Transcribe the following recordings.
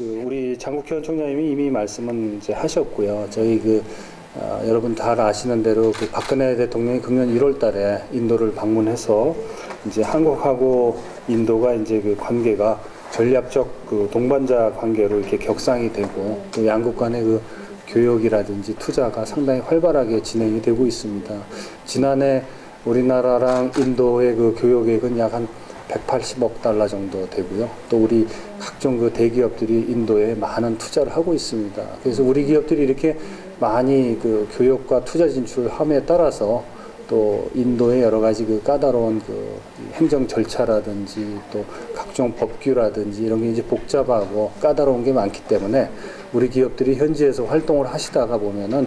그 우리 장국현 총장님이 이미 말씀은 이제 하셨고요. 저희 그 어, 여러분 다 아시는 대로 그 박근혜 대통령이 금년 1월달에 인도를 방문해서 이제 한국하고 인도가 이제 그 관계가 전략적 그 동반자 관계로 이렇게 격상이 되고 또 양국 간의 그 교역이라든지 투자가 상당히 활발하게 진행이 되고 있습니다. 지난해 우리나라랑 인도의 그 교역액은 약한 180억 달러 정도 되고요. 또 우리 각종 그 대기업들이 인도에 많은 투자를 하고 있습니다. 그래서 우리 기업들이 이렇게 많이 그 교역과 투자 진출을 함에 따라서 또 인도의 여러 가지 그 까다로운 그 행정 절차라든지 또 각종 법규라든지 이런 게 이제 복잡하고 까다로운 게 많기 때문에 우리 기업들이 현지에서 활동을 하시다가 보면은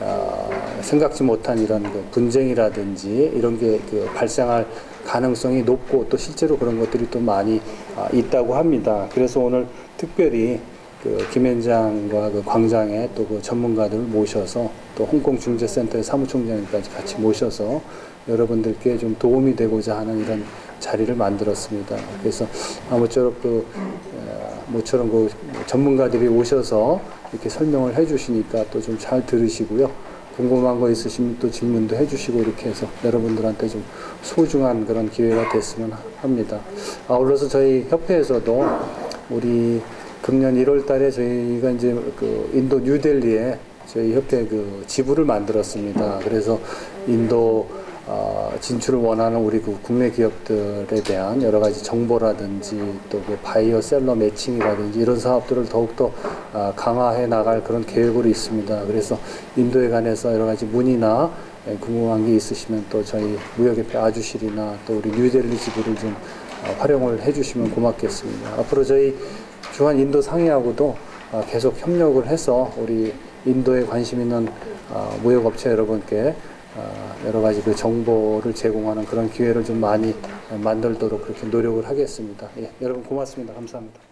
어, 생각지 못한 이런 그 분쟁이라든지 이런 게 그 발생할 가능성이 높고 또 실제로 그런 것들이 또 많이 아, 있다고 합니다. 그래서 오늘 특별히 그 김현장과 그 광장에 또 그 전문가들을 모셔서 또 홍콩 중재센터의 사무총장님까지 같이 모셔서 여러분들께 좀 도움이 되고자 하는 이런 자리를 만들었습니다. 그래서 아무쪼록 그 어, 모처럼 그 전문가들이 오셔서 이렇게 설명을 해주시니까 또 좀 잘 들으시고요. 궁금한 거 있으시면 또 질문도 해주시고 이렇게 해서 여러분들한테 좀 소중한 그런 기회가 됐으면 합니다. 아울러서 저희 협회에서도 우리 금년 1월 달에 저희가 이제 그 인도 뉴델리에 저희 협회 그 지부를 만들었습니다. 그래서 인도 어, 진출을 원하는 우리 그 국내 기업들에 대한 여러 가지 정보라든지 또 그 바이오 셀러 매칭이라든지 이런 사업들을 더욱더 아, 강화해 나갈 그런 계획으로 있습니다. 그래서 인도에 관해서 여러 가지 문의나 예, 궁금한 게 있으시면 또 저희 무역협회 아주실이나 또 우리 뉴델리 지부를 좀 어, 활용을 해주시면 고맙겠습니다. 앞으로 저희 주한 인도 상회하고도 어, 계속 협력을 해서 우리 인도에 관심 있는 어, 무역업체 여러분께 어, 여러 가지 그 정보를 제공하는 그런 기회를 좀 많이 만들도록 그렇게 노력을 하겠습니다. 예, 여러분 고맙습니다. 감사합니다.